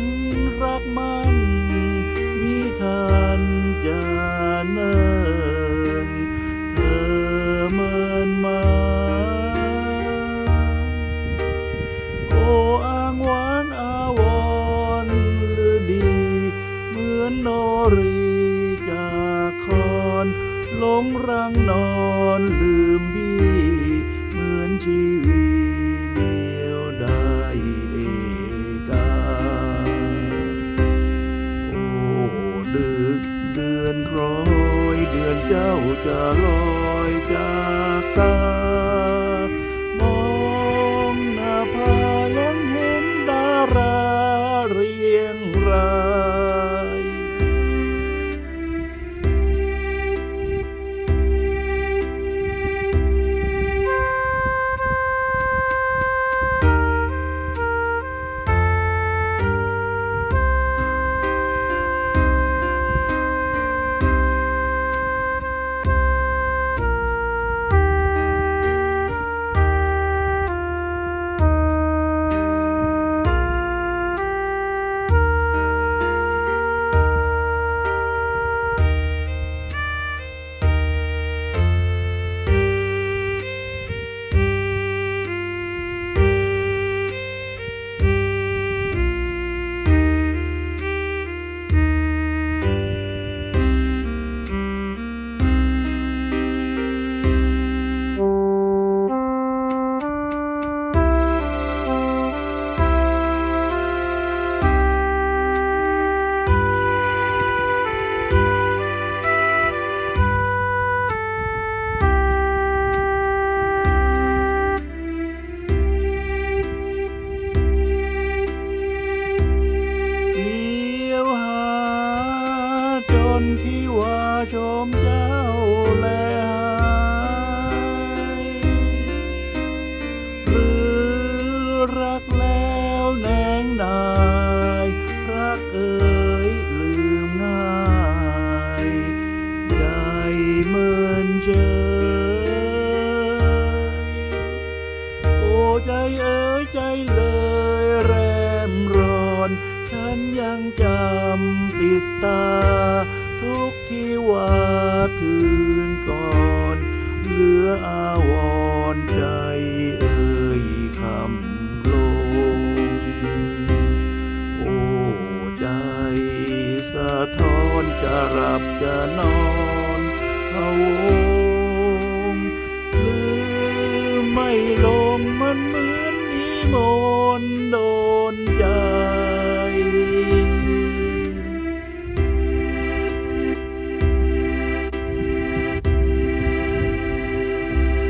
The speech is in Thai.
นรักมันมีทันจนเนินเธอเมินมา โอ้อ้างวานอาวรหรือดี เหมือนโนรีจากคอนหลงรังนอนลืมดี เหมือนชีวีเดียวดา เจ้าจะลอยจากตา ชมเจ้าแลหายหรือรักแล้วแนงนายรักเอ่ยลืมง่ายได้เมินเฉยโอ้ใจเอ๋ยใจเลยแรมร้อน ฉันยังจำติดตา ทุกที่ว่าคืนก่อนเหลืออาวรใจเอ่ยคำลง โอ้ใจสะท้อนจะรับจะนอนพะวงลืมไม่ลงมันเหมือนมีมนต์โดนใจ